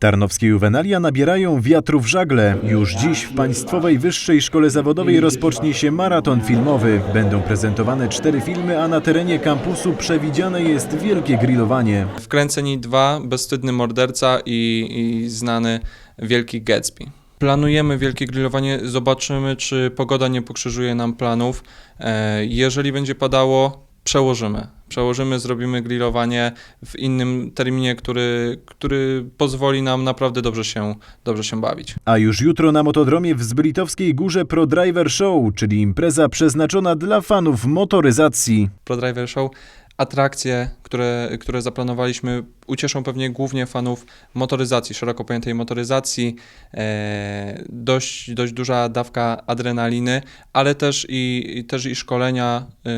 Tarnowskie juwenalia nabierają wiatru w żagle. Już dziś w Państwowej Wyższej Szkole Zawodowej rozpocznie się maraton filmowy. Będą prezentowane cztery filmy, a na terenie kampusu przewidziane jest wielkie grillowanie. Wkręceni 2, Bezwstydny Morderca i, i znany Wielki Gatsby. Planujemy wielkie grillowanie, zobaczymy, czy pogoda nie pokrzyżuje nam planów. E, Jeżeli będzie padało, przełożymy. Przełożymy, zrobimy grillowanie w innym terminie, który, który pozwoli nam naprawdę dobrze się, dobrze się bawić. A już jutro na motodromie w Zbritowskiej Górze Pro Driver Show, czyli impreza przeznaczona dla fanów motoryzacji. ProDriver Show. Atrakcje, które, które zaplanowaliśmy, ucieszą pewnie głównie fanów motoryzacji, szeroko pojętej motoryzacji. E, dość, dość duża dawka adrenaliny, ale też i, też i szkolenia, e,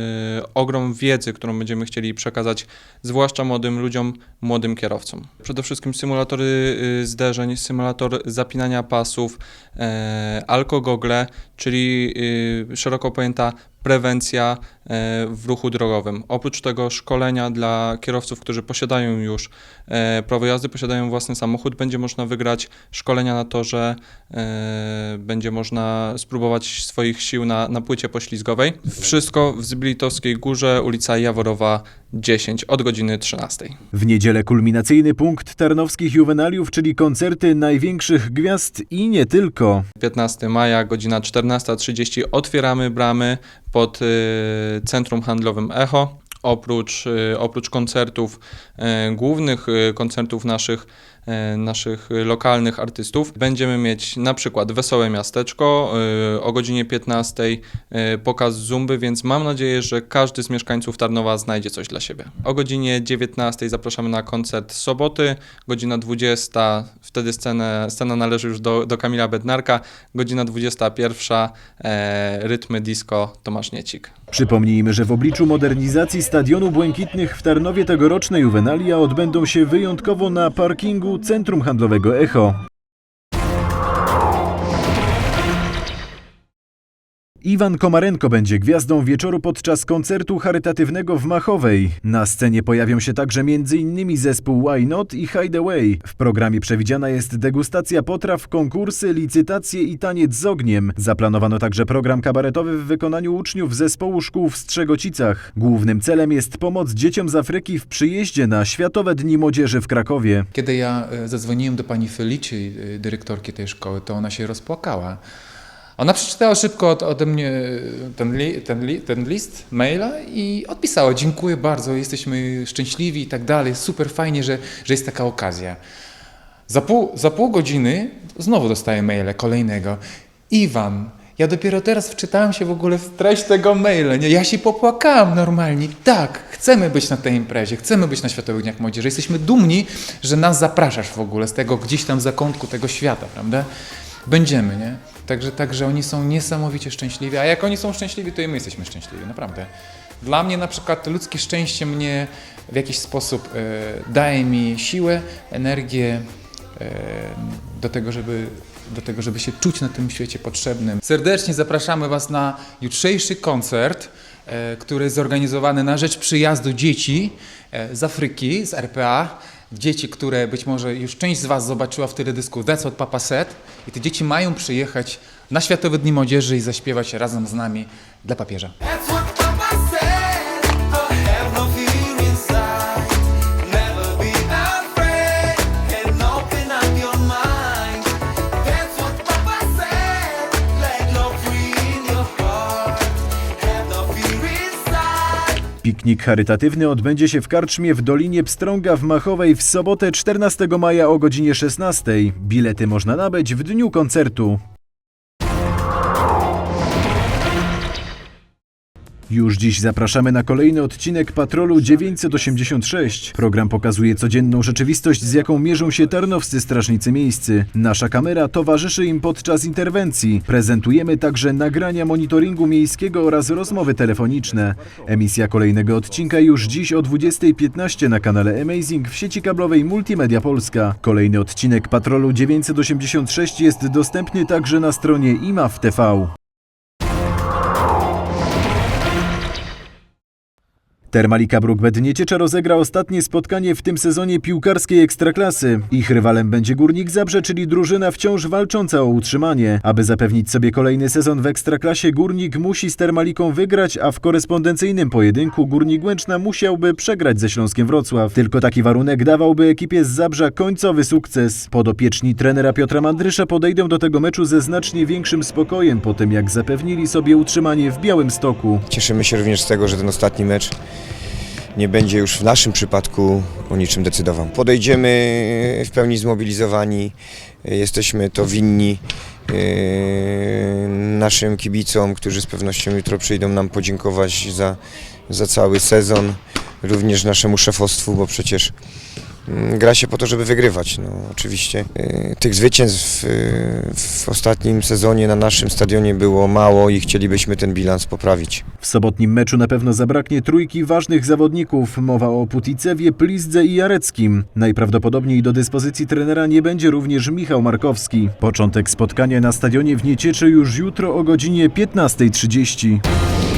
ogrom wiedzy, którą będziemy chcieli przekazać, zwłaszcza młodym ludziom, młodym kierowcom. Przede wszystkim symulatory y, zderzeń, symulator zapinania pasów, e, alkogogle, czyli szeroko pojęta prewencja e, w ruchu drogowym. Oprócz tego szkolenia dla kierowców, którzy posiadają już e, prawo jazdy, posiadają własny samochód, będzie można wygrać szkolenia na torze, e, będzie można spróbować swoich sił na, na płycie poślizgowej. Wszystko w Zblitowskiej Górze, ulica Jaworowa 10 od godziny 13. W niedzielę kulminacyjny punkt tarnowskich juwenaliów, czyli koncerty największych gwiazd i nie tylko. 15 maja, godzina 14.30 otwieramy bramy pod y, centrum handlowym Echo. Oprócz, y, oprócz koncertów y, głównych, y, koncertów naszych, naszych lokalnych artystów, będziemy mieć na przykład Wesołe Miasteczko y, o godzinie 15, y, pokaz zumby, więc mam nadzieję, że każdy z mieszkańców Tarnowa znajdzie coś dla siebie. O godzinie 19 zapraszamy na koncert Soboty, godzina 20, wtedy scenę, scena należy już do, do Kamila Bednarka, godzina 21, e, rytmy disco Tomasz Niecik. Przypomnijmy, że w obliczu modernizacji Stadionu Błękitnych w Tarnowie tegoroczne juwenalia odbędą się wyjątkowo na parkingu Centrum Handlowego Echo. Iwan Komarenko będzie gwiazdą wieczoru podczas koncertu charytatywnego w Machowej. Na scenie pojawią się także m.in. zespół Why Not i Hideaway. W programie przewidziana jest degustacja potraw, konkursy, licytacje i taniec z ogniem. Zaplanowano także program kabaretowy w wykonaniu uczniów zespołu szkół w Strzegocicach. Głównym celem jest pomoc dzieciom z Afryki w przyjeździe na Światowe Dni Młodzieży w Krakowie. Kiedy ja e, zadzwoniłem do pani Felici, e, dyrektorki tej szkoły, to ona się rozpłakała. Ona przeczytała szybko od, ode mnie e, ten, li, ten, li, ten list, maila i odpisała, dziękuję bardzo, jesteśmy szczęśliwi i tak dalej, super fajnie, że, że jest taka okazja. Za pół, za pół godziny znowu dostaję maila kolejnego. Iwan, ja dopiero teraz wczytałem się w ogóle w treść tego maila. Nie? Ja się popłakałam normalnie. Tak, chcemy być na tej imprezie, chcemy być na Światowych Dniach Młodzieży. Jesteśmy dumni, że nas zapraszasz w ogóle z tego gdzieś tam zakątku tego świata, prawda? Będziemy, nie? Także, także oni są niesamowicie szczęśliwi, a jak oni są szczęśliwi, to i my jesteśmy szczęśliwi, naprawdę. Dla mnie na przykład ludzkie szczęście mnie w jakiś sposób e, daje mi siłę, energię e, do tego, żeby do tego, żeby się czuć na tym świecie potrzebnym. Serdecznie zapraszamy Was na jutrzejszy koncert, e, który jest zorganizowany na rzecz przyjazdu dzieci e, z Afryki, z RPA. Dzieci, które być może już część z Was zobaczyła w teledysku That's What Papa Said. I te dzieci mają przyjechać na Światowe Dni Młodzieży i zaśpiewać razem z nami dla papieża. Piknik charytatywny odbędzie się w karczmie w Dolinie Pstrąga w Machowej w sobotę 14 maja o godzinie 16. Bilety można nabyć w dniu koncertu. Już dziś zapraszamy na kolejny odcinek Patrolu 986. Program pokazuje codzienną rzeczywistość, z jaką mierzą się tarnowscy strażnicy miejscy. Nasza kamera towarzyszy im podczas interwencji. Prezentujemy także nagrania monitoringu miejskiego oraz rozmowy telefoniczne. Emisja kolejnego odcinka już dziś o 20.15 na kanale Amazing w sieci kablowej Multimedia Polska. Kolejny odcinek Patrolu 986 jest dostępny także na stronie IMAW TV. Termalika Brukbet Nieciecza rozegra ostatnie spotkanie w tym sezonie piłkarskiej Ekstraklasy. Ich rywalem będzie Górnik Zabrze, czyli drużyna wciąż walcząca o utrzymanie. Aby zapewnić sobie kolejny sezon w Ekstraklasie, Górnik musi z Termaliką wygrać, a w korespondencyjnym pojedynku Górnik Łęczna musiałby przegrać ze Śląskiem Wrocław. Tylko taki warunek dawałby ekipie z Zabrza końcowy sukces. Podopieczni trenera Piotra Mandrysza podejdą do tego meczu ze znacznie większym spokojem po tym, jak zapewnili sobie utrzymanie w Białym Stoku. Cieszymy się również z tego, że ten ostatni mecz nie będzie już w naszym przypadku o niczym decydował. Podejdziemy w pełni zmobilizowani, jesteśmy to winni yy, naszym kibicom, którzy z pewnością jutro przyjdą nam podziękować za, za cały sezon, również naszemu szefostwu, bo przecież gra się po to, żeby wygrywać. No, oczywiście yy, tych zwycięstw yy, w ostatnim sezonie na naszym stadionie było mało i chcielibyśmy ten bilans poprawić. W sobotnim meczu na pewno zabraknie trójki ważnych zawodników. Mowa o Puticewie, Plizdze i Jareckim. Najprawdopodobniej do dyspozycji trenera nie będzie również Michał Markowski. Początek spotkania na stadionie w Niecieczy już jutro o godzinie 15.30.